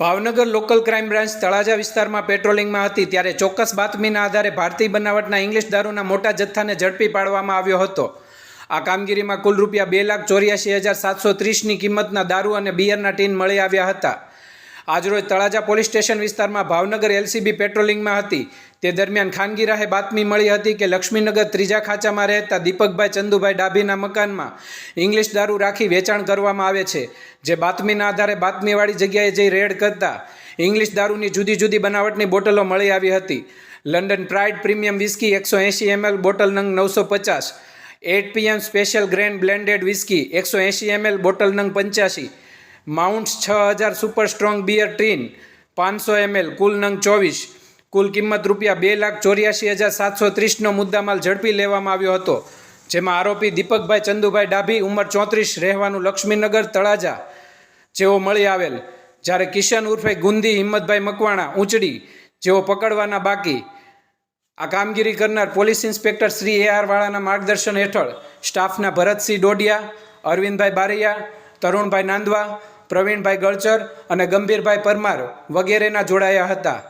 Bhavnagar local crime branch Talaja વિસ્તારમાં પેટ્રોલિંગમાં હતી ત્યારે ચોક્કસ બાતમીના આધારે ભારતીય બનાવટના ઇંગ્લિશ દારૂના મોટા જથ્થાને ઝડપી પાડવામાં આવ્યો હતો. આ કામગીરીમાં કુલ રૂપિયા બે લાખ ચોર્યાસી હજાર સાતસો ત્રીસની કિંમતના દારૂ અને બિયરના ટીન મળી આવ્યા હતા. આજરોજ તળાજા પોલીસ સ્ટેશન વિસ્તારમાં ભાવનગર એલસીબી પેટ્રોલિંગમાં હતી. તે દરમિયાન ખાનગી રાહે બાતમી મળી હતી કે લક્ષ્મીનગર ત્રીજા ખાંચામાં રહેતા દીપકભાઈ ચંદુભાઈ ડાભીના મકાનમાં ઇંગ્લિશ દારૂ રાખી વેચાણ કરવામાં આવે છે, જે બાતમીના આધારે બાતમીવાળી જગ્યાએ જઈ રેડ કરતા ઇંગ્લિશ દારૂની જુદી જુદી બનાવટની બોટલો મળી આવી હતી. લંડન પ્રાઇડ પ્રીમિયમ વિસ્કી એકસો એંશી એમએલ, બોટલ નંગ નવસો પચાસ, eight PM special grand blended whisky એકસો એંશી એમએલ, બોટલ નંગ પંચ્યાસી માઉન્ટ્સ છ હજાર સુપર સ્ટ્રોંગ બિયર ટ્રીન, પાંચસો એમએલ, કુલ નંગ ચોવીસ. કુલ કિંમત રૂપિયા બે લાખ ચોર્યાસી હજાર સાતસો ત્રીસનો મુદ્દામાલ ઝડપી લેવામાં આવ્યો હતો, જેમાં આરોપી દીપકભાઈ ચંદુભાઈ ડાભી, ઉંમર ચોત્રીસ, રહેવાનું લક્ષ્મીનગર, તળાજા. જેઓ મળી આવેલ, જ્યારે કિશન ઉર્ફે ગુંદી, હિંમતભાઈ મકવાણા ઊંચડી જેઓ પકડવાના બાકી. આ કામગીરી કરનાર police inspector Shri A R વાળાના માર્ગદર્શન હેઠળ સ્ટાફના ભરતસિંહ ડોડિયા, અરવિંદભાઈ બારૈયા, તરુણભાઈ નાંદવા પ્રવીણભાઈ ગળચર અને ગંભીરભાઈ પરમાર વગેરેના જોડાયા હતા.